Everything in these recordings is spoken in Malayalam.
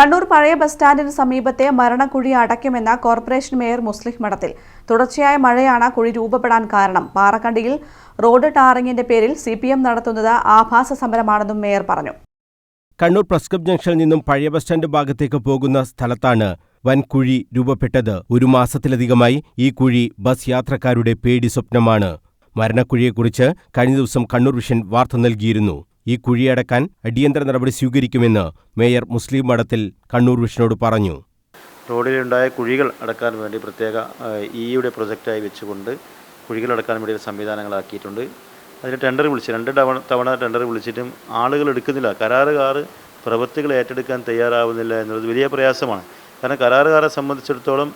കണ്ണൂർ പഴയ ബസ് സ്റ്റാൻഡിന് സമീപത്തെ മരണക്കുഴി അടയ്ക്കുമെന്ന കോർപ്പറേഷൻ മേയർ മുസ്ലിം മഠത്തിൽ. തുടർച്ചയായ മഴയാണ് കുഴി രൂപപ്പെടാൻ കാരണം. പാറക്കണ്ടിയിൽ റോഡ് ടാറിങ്ങിന്റെ പേരിൽ സി നടത്തുന്നത് ആഭാസ സമരമാണെന്നും മേയർ പറഞ്ഞു. കണ്ണൂർ പ്രസ് ക്ലബ് ജംഗ്ഷനിൽ നിന്നും പഴയ ബസ് സ്റ്റാൻഡ് ഭാഗത്തേക്ക് പോകുന്ന സ്ഥലത്താണ് വൻ കുഴി രൂപപ്പെട്ടത്. ഒരു മാസത്തിലധികമായി ഈ കുഴി ബസ് യാത്രക്കാരുടെ പേടി സ്വപ്നമാണ്. മരണക്കുഴിയെക്കുറിച്ച് കഴിഞ്ഞ ദിവസം കണ്ണൂർ വിഷൻ വാർത്ത നൽകിയിരുന്നു. ഈ കുഴിയടക്കാൻ അടിയന്തര നടപടി സ്വീകരിക്കുമെന്ന് മേയർ മുസ്ലിം മഠത്തിൽ കണ്ണൂർ വിഷനോട് പറഞ്ഞു. റോഡിലുണ്ടായ കുഴികൾ അടക്കാൻ വേണ്ടി പ്രത്യേക ഇയുടെ പ്രൊജക്റ്റായി വെച്ചുകൊണ്ട് കുഴികൾ അടക്കാൻ വേണ്ടി ഒരു സംവിധാനങ്ങളാക്കിയിട്ടുണ്ട് അതിന് ടെൻഡർ വിളിച്ച് രണ്ട് തവണ തവണ ടെൻഡർ വിളിച്ചിട്ടും ആളുകൾ എടുക്കുന്നില്ല. കരാറുകാർ പ്രവൃത്തികൾ ഏറ്റെടുക്കാൻ തയ്യാറാവുന്നില്ല എന്നുള്ളത് വലിയ പ്രയാസമാണ്. കാരണം കരാറുകാരെ സംബന്ധിച്ചിടത്തോളം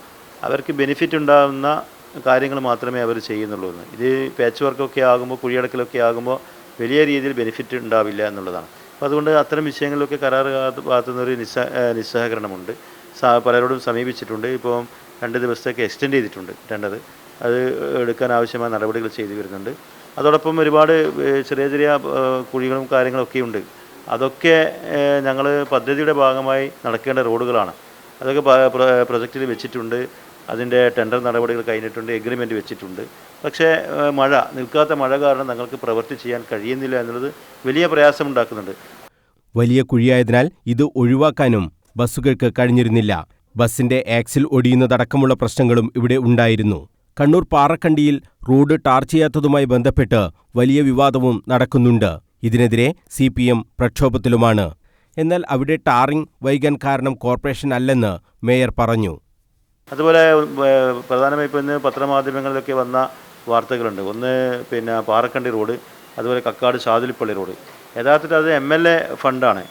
അവർക്ക് ബെനിഫിറ്റ് ഉണ്ടാകുന്ന കാര്യങ്ങൾ മാത്രമേ അവർ ചെയ്യുന്നുള്ളൂ. ഇത് പാച്ച് വർക്കൊക്കെ ആകുമ്പോൾ കുഴിയടക്കലൊക്കെ ആകുമ്പോൾ വലിയ രീതിയിൽ ബെനിഫിറ്റ് ഉണ്ടാവില്ല എന്നുള്ളതാണ്. അപ്പോൾ അതുകൊണ്ട് അത്തരം വിഷയങ്ങളിലൊക്കെ കരാർ ഭാഗത്തുനിന്നൊരു നിസ്സ നിസ്സഹകരണമുണ്ട്. പലരോടും സമീപിച്ചിട്ടുണ്ട്. ഇപ്പോൾ രണ്ട് ദിവസത്തേക്ക് എക്സ്റ്റെൻഡ് ചെയ്തിട്ടുണ്ട് രണ്ടത് അത് എടുക്കാൻ ആവശ്യമായ നടപടികൾ ചെയ്തു വരുന്നുണ്ട്. അതോടൊപ്പം ഒരുപാട് ചെറിയ ചെറിയ കുഴികളും കാര്യങ്ങളൊക്കെ ഉണ്ട്. അതൊക്കെ ഞങ്ങൾ പദ്ധതിയുടെ ഭാഗമായി നടക്കേണ്ട റോഡുകളാണ്. അതൊക്കെ പ്രൊജക്റ്റിൽ വെച്ചിട്ടുണ്ട്. അതിന്റെ ടെൻഡർ നടപടികൾ കഴിഞ്ഞിട്ടുണ്ട് എഗ്രിമെന്റ് വെച്ചിട്ടുണ്ട്. പക്ഷേ മഴ നിൽക്കാത്ത മഴ കാരണം ഞങ്ങൾക്ക് പ്രവൃത്തി ചെയ്യാൻ കഴിയുന്നില്ല എന്നുള്ളത് വലിയ പ്രയാസമുണ്ടാക്കുന്നുണ്ട്. വലിയ കുഴിയായതിനാൽ ഇത് ഒഴിവാക്കാനും ബസ്സുകൾക്ക് കഴിഞ്ഞിരുന്നില്ല. ബസിന്റെ ആക്സിൽ ഒടിയുന്നതടക്കമുള്ള പ്രശ്നങ്ങളും ഇവിടെ ഉണ്ടായിരുന്നു. കണ്ണൂർ പാറക്കണ്ടിയിൽ റോഡ് ടാർ ചെയ്യാത്തതുമായി ബന്ധപ്പെട്ട് വലിയ വിവാദവും നടക്കുന്നുണ്ട്. ഇതിനെതിരെ സി പി എം പ്രക്ഷോഭത്തിലുമാണ്. എന്നാൽ അവിടെ ടാറിംഗ് വൈകാൻ കാരണം കോർപ്പറേഷൻ അല്ലെന്ന് മേയർ പറഞ്ഞു. അതുപോലെ പ്രധാനമായി ഇപ്പോൾ ഇന്ന് പത്രമാധ്യമങ്ങളിലൊക്കെ വന്ന വാർത്തകളുണ്ട്. ഒന്ന് പിന്നെ പാറക്കണ്ടി റോഡ് അതുപോലെ കക്കാട് ഷാതിലിപ്പള്ളി റോഡ്. യഥാർത്ഥത്തിൽ അത് എം എൽ എ ഫണ്ടാണ്.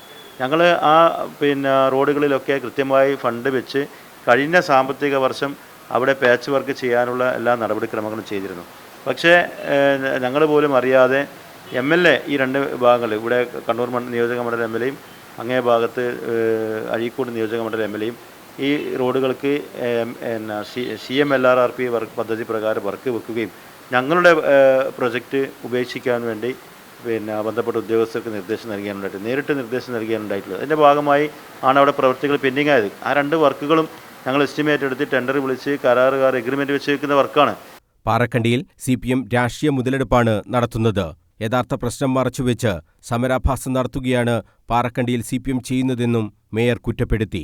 ഞങ്ങൾ ആ പിന്നെ റോഡുകളിലൊക്കെ കൃത്യമായി ഫണ്ട് വെച്ച് കഴിഞ്ഞ സാമ്പത്തിക വർഷം അവിടെ പാച്ച് വർക്ക് ചെയ്യാനുള്ള എല്ലാ നടപടിക്രമങ്ങളും ചെയ്തിരുന്നു. പക്ഷേ ഞങ്ങൾ പോലും അറിയാതെ എം എൽ എ ഈ രണ്ട് ഭാഗങ്ങൾ ഇവിടെ കണ്ണൂർ നിയോജക മണ്ഡലം എം എൽ എയും അങ്ങേ ഭാഗത്ത് അഴീക്കോട് നിയോജക മണ്ഡലം എം എൽ എയും ഈ റോഡുകൾക്ക് എന്നാ C M L R R P work പദ്ധതി പ്രകാരം വർക്ക് വെക്കുകയും ഞങ്ങളുടെ പ്രൊജക്റ്റ് ഉപേക്ഷിക്കാൻ വേണ്ടി പിന്നെ ബന്ധപ്പെട്ട ഉദ്യോഗസ്ഥർക്ക് നിർദ്ദേശം നൽകാനുണ്ടായിട്ട് നേരിട്ട് നിർദ്ദേശം നൽകാനുണ്ടായിട്ടുള്ളത് അതിന്റെ ഭാഗമായി ആണ് അവിടെ പ്രവൃത്തികൾ പെൻഡിങ് ആയത് ആ രണ്ട് വർക്കുകളും ഞങ്ങൾ എസ്റ്റിമേറ്റ് എടുത്ത് ടെൻഡർ വിളിച്ച് കരാറുകാർ എഗ്രിമെന്റ് വെച്ച് വയ്ക്കുന്ന വർക്കാണ്. പാറക്കണ്ടിയിൽ സി പി എം രാഷ്ട്രീയ മുതലെടുപ്പാണ് നടത്തുന്നത്. യഥാർത്ഥ പ്രശ്നം മറച്ചുവെച്ച് സമരാഭാസം നടത്തുകയാണ് പാറക്കണ്ടിയിൽ സി പി എം ചെയ്യുന്നതെന്നും മേയർ കുറ്റപ്പെടുത്തി.